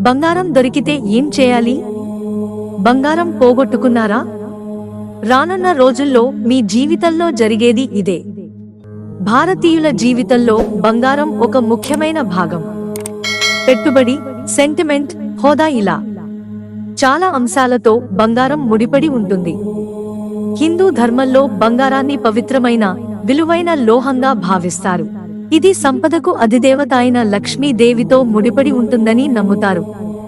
బంగారం దొరికితే ఏం చేయాలి? బంగారం పోగొట్టుకున్నారా? రానున్న రోజుల్లో మీ జీవితంలో జరిగేది ఇదే. భారతీయుల జీవితంలో బంగారం ఒక ముఖ్యమైన భాగం. పెట్టుబడి సెంటిమెంట్ హోదా ఇలా చాలా అంశాలతో బంగారం ముడిపడి ఉంటుంది. హిందూ ధర్మంలో బంగారాన్ని పవిత్రమైన విలువైన లోహంగా భావిస్తారు. ఇది సంపదకు అధిదేవత అయిన లక్ష్మీదేవితో ముడిపడి ఉంటుందని నమ్ముతారు.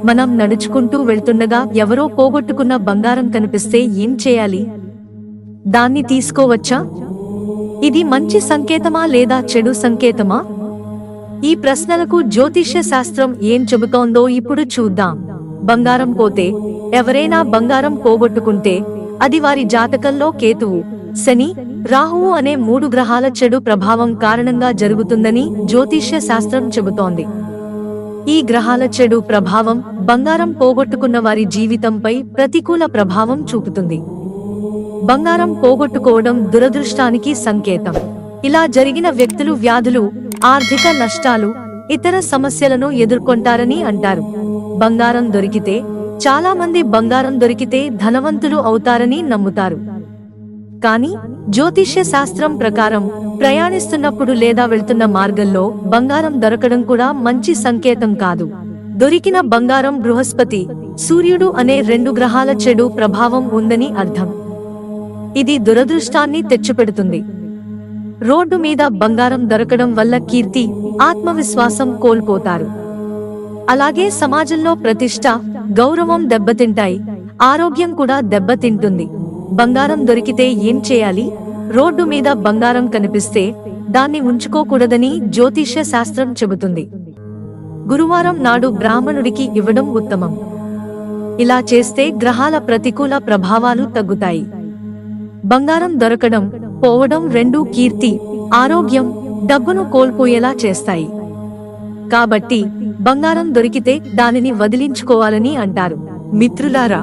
మనం నడుచుకుంటూ వెళ్తుండగా ఎవరో పోగొట్టుకున్న బంగారం కనిపిస్తే ఏం చేయాలి? దాన్ని తీసుకోవచ్చా? ఇది మంచి సంకేతమా లేదా చెడు సంకేతమా? ఈ ప్రశ్నలకు జ్యోతిష్య శాస్త్రం ఏం చెబుతోందో ఇప్పుడు చూద్దాం. బంగారం పోతే ఎవరైనా బంగారం పోగొట్టుకుంటే అది వారి జాతకంలో కేతువు. శని రాహువు అనే మూడు గ్రహాల చెడు ప్రభావం కారణంగా జరుగుతుందని జ్యోతిష్య శాస్త్రం చెబుతోంది. ఈ గ్రహాల చెడు ప్రభావం బంగారం పోగొట్టుకున్న వారి జీవితంపై ప్రతికూల ప్రభావం చూపుతుంది. బంగారం పోగొట్టుకోవడం దురదృష్టానికి సంకేతం. ఇలా జరిగిన వ్యక్తులు వ్యాధులు ఆర్థిక నష్టాలు ఇతర సమస్యలను ఎదుర్కొంటారని అంటారు. బంగారం దొరికితే చాలా మంది బంగారం దొరికితే ధనవంతులు అవుతారని నమ్ముతారు. కానీ జ్యోతిష్య శాస్త్రం ప్రకారం ప్రయాణిస్తున్నప్పుడు లేదా వెళ్తున్న మార్గంలో బంగారం దొరకడం కూడా మంచి సంకేతం కాదు. దొరికిన బంగారం బృహస్పతి సూర్యుడు అనే రెండు గ్రహాల చెడు ప్రభావం ఉందని అర్థం. ఇది దురదృష్టాన్ని తెచ్చిపెడుతుంది. రోడ్డు మీద బంగారం దొరకడం వల్ల కీర్తి ఆత్మవిశ్వాసం కోల్పోతారు. అలాగే సమాజంలో ప్రతిష్ట గౌరవం దెబ్బతింటాయి. ఆరోగ్యం కూడా దెబ్బతింటుంది. బంగారం దొరికితే ఏం చేయాలి? రోడ్డు మీద బంగారం కనిపిస్తే దాన్ని ఉంచుకోకూడదని జ్యోతిష్య శాస్త్రం చెబుతుంది. గురువారం నాడు బ్రాహ్మణుడికి ఇవ్వడం ఉత్తమం. ఇలా చేస్తే గ్రహాల ప్రతికూల ప్రభావాలు తగ్గుతాయి. బంగారం దొరకడం పోవడం రెండూ కీర్తి ఆరోగ్యం డబ్బును కోల్పోయేలా చేస్తాయి. కాబట్టి బంగారం దొరికితే దానిని వదిలించుకోవాలని అంటారు. మిత్రులారా